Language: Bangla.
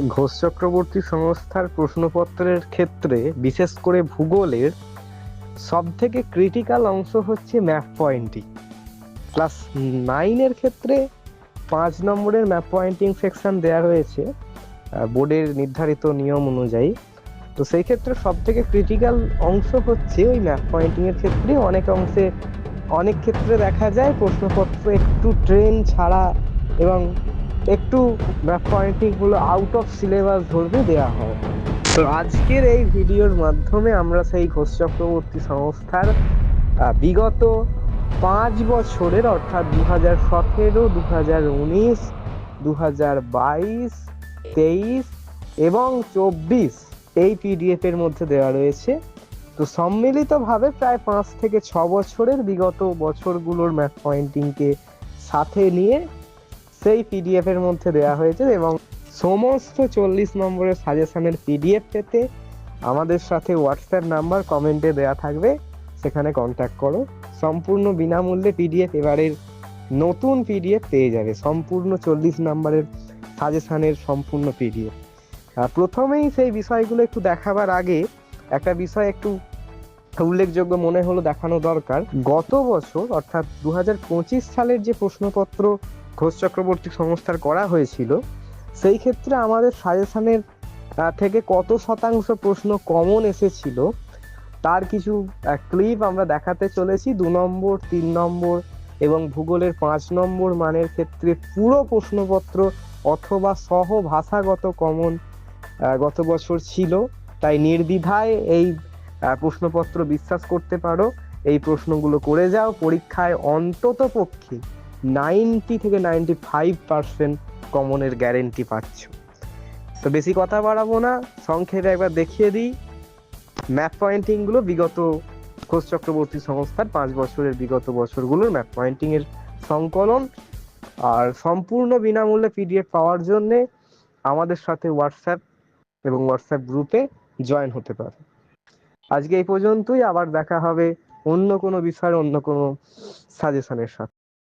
ঘোষ চক্রবর্তী সংস্থার প্রশ্নপত্রের ক্ষেত্রে, বিশেষ করে ভূগোলের সব থেকে ক্রিটিক্যাল অংশ হচ্ছে ম্যাপ পয়েন্টিং ক্লাস নাইনের ক্ষেত্রে পাঁচ নম্বরের ম্যাপ পয়েন্টিং সেকশন দেওয়া রয়েছে বোর্ডের নির্ধারিত নিয়ম অনুযায়ী। তো সেই ক্ষেত্রে সব থেকে ক্রিটিক্যাল অংশ হচ্ছে ওই ম্যাপ পয়েন্টিং এর ক্ষেত্রে। অনেক অংশে, অনেক ক্ষেত্রে দেখা যায় প্রশ্নপত্র একটু ট্রেন ছাড়া এবং একটু ম্যাপ পয়েন্টিংগুলো আউট অফ সিলেবাস ধরবে দেওয়া হয়। তো আজকের এই ভিডিওর মাধ্যমে আমরা সেই ঘোষ চক্রবর্তী সংস্থার বিগত পাঁচ বছরের, অর্থাৎ দু হাজার সতেরো দু হাজার উনিশ দু হাজার বাইশ, তেইশ এবং চব্বিশ এই পিডিএফ এর মধ্যে দেওয়া রয়েছে। তো সম্মিলিতভাবে প্রায় পাঁচ থেকে ছ বছরের বিগত বছরগুলোর ম্যাপ পয়েন্টিংকে সাথে নিয়ে সেই পিডিএফ এর মধ্যে দেওয়া হয়েছে এবং সমস্ত চল্লিশ নম্বরের সাজেশনের পিডিএফ পেতে আমাদের সাথে হোয়াটসঅ্যাপ নাম্বার কমেন্টে দেওয়া থাকবে। সেখানে কন্ট্যাক্ট করো। সম্পূর্ণ বিনামূল্যে পিডিএফ এবারের নতুন পিডিএফ পেয়ে যাবে। সম্পূর্ণ চল্লিশ নম্বরের সাজেশনের সম্পূর্ণ পিডিএফ প্রথমেই সেই বিষয়গুলো একটু দেখাবার আগে একটা বিষয় একটু উল্লেখযোগ্য মনে হলো দেখানো দরকার। গত বছর, অর্থাৎ দু হাজার পঁচিশ সালের যে প্রশ্নপত্র ঘোষ চক্রবর্তী সংস্থার করা হয়েছিল, সেই ক্ষেত্রে আমাদের সাজেশনের থেকে কত শতাংশ প্রশ্ন কমন এসেছিল, তার কিছু ক্লিপ আমরা দেখাতে চলেছি। দু নম্বর, তিন নম্বর এবং ভূগোলের পাঁচ নম্বর মানের ক্ষেত্রে পুরো প্রশ্নপত্র অথবা সহ ভাষাগত কমন গত বছর ছিল। তাই নির্দ্বিধায় এই প্রশ্নপত্র বিশ্বাস করতে পারো। এই প্রশ্নগুলো করে যাও। পরীক্ষায় অন্তত পক্ষে নাইনটি থেকে নাইনটি ফাইভ পার্সেন্ট কমনের গ্যারেন্টি পাচ্ছ। তো বেশি কথা বাড়াবো না, সংক্ষেপে একবার দেখিয়ে দিই। ম্যাপ পয়েন্টিংগুলো বিগত ঘোষ চক্রবর্তী সংস্থার পাঁচ বছরের বিগত বছরগুলোর ম্যাপ পয়েন্টিংয়ের সংকলন। আর সম্পূর্ণ বিনামূল্যে পিডিএফ পাওয়ার জন্যে আমাদের সাথে হোয়াটসঅ্যাপ এবং হোয়াটসঅ্যাপ গ্রুপে জয়েন হতে পারে। আজকে এই পর্যন্তই, আবার দেখা হবে অন্য কোনো বিষয়ের অন্য কোনো সাজেশনের সাথে।